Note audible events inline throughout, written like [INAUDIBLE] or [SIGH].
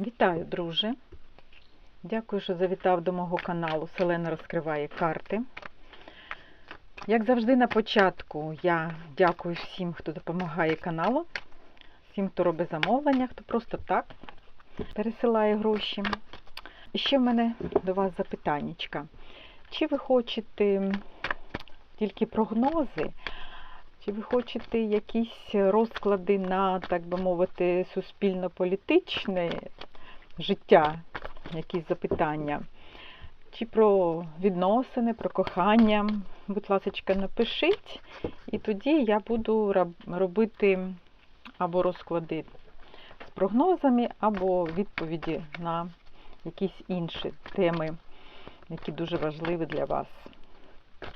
Вітаю, друже! Дякую, що завітав до мого каналу Селена розкриває карти. Як завжди, на початку я дякую всім, хто допомагає каналу, всім, хто робить замовлення, хто просто так пересилає гроші. І ще в мене до вас запитаннячка. Чи ви хочете тільки прогнози, чи ви хочете якісь розклади на, так би мовити, суспільно-політичне життя, якісь запитання? Чи про відносини, про кохання? Будь ласка, напишіть, і тоді я буду робити або розклади з прогнозами, або відповіді на якісь інші теми, які дуже важливі для вас.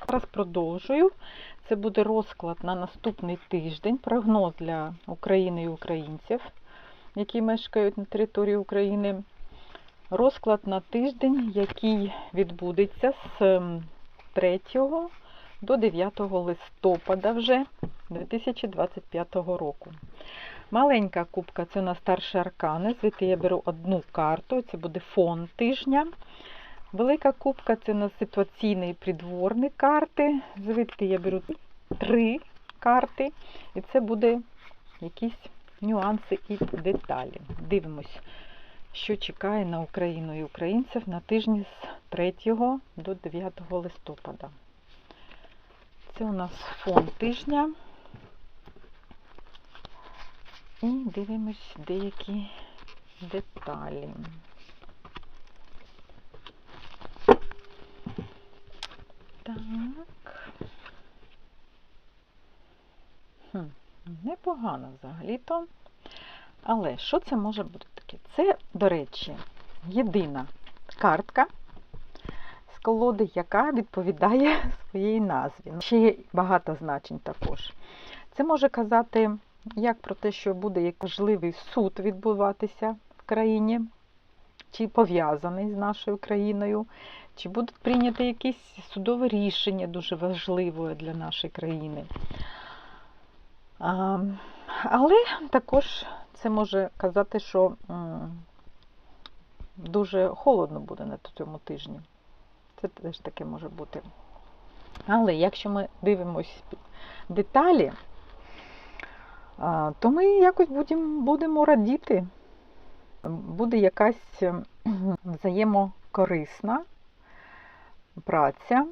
Зараз продовжую. Це буде розклад на наступний тиждень, прогноз для України і українців, які мешкають на території України. Розклад на тиждень, який відбудеться з 3 до 9 листопада вже 2025 року. Маленька кубка це у нас старші аркани. Звідти я беру одну карту, це буде фон тижня. Велика кубка це у нас ситуаційні придворні карти. Звідти я беру три карти, і це буде якісь нюанси і деталі. Дивимось, що чекає на Україну і українців на тижні з 3 до 9 листопада. Це у нас фон тижня. І дивимось деякі деталі. Так. Хм, непогано взагалі-то. Але що це може бути таке? Це, до речі, єдина картка з колоди, яка відповідає [LAUGHS] своїй назві. Ще є багато значень також. Це може казати як про те, що буде важливий суд відбуватися в країні, чи пов'язаний з нашою країною, чи будуть прийняти якісь судове рішення дуже важливе для нашої країни. Але також це може казати, що дуже холодно буде на цьому тижні. Це теж таке може бути. Але якщо ми дивимося деталі, то ми якось будемо радіти. Буде якась взаємокорисна праця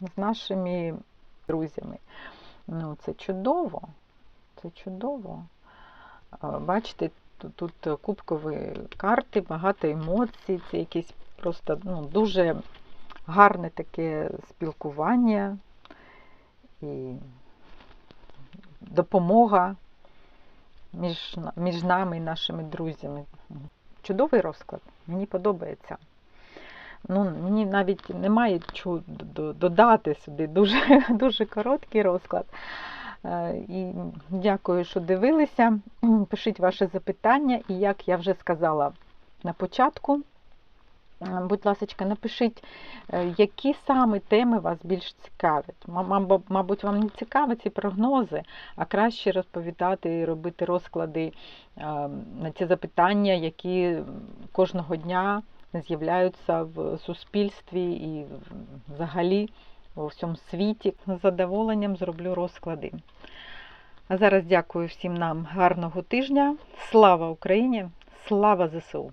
з нашими друзями. Ну, це чудово. Це чудово. Бачите, тут, кубкові карти, багато емоцій, це якесь просто ну, дуже гарне таке спілкування і допомога між, між нами і нашими друзями. Чудовий розклад, мені подобається. Ну, Мені навіть немає чого додати сюди. Дуже, [LAUGHS] дуже короткий розклад. І дякую, що дивилися. Пишіть ваші запитання, і як я вже сказала на початку, будь ласка, напишіть, які саме теми вас більш цікавлять. Мабуть, вам не цікаві ці прогнози, а краще розповідати і робити розклади на ці запитання, які кожного дня з'являються в суспільстві і взагалі у всьому світі. З задоволенням зроблю розклади. А зараз дякую всім нам гарного тижня. Слава Україні! Слава ЗСУ!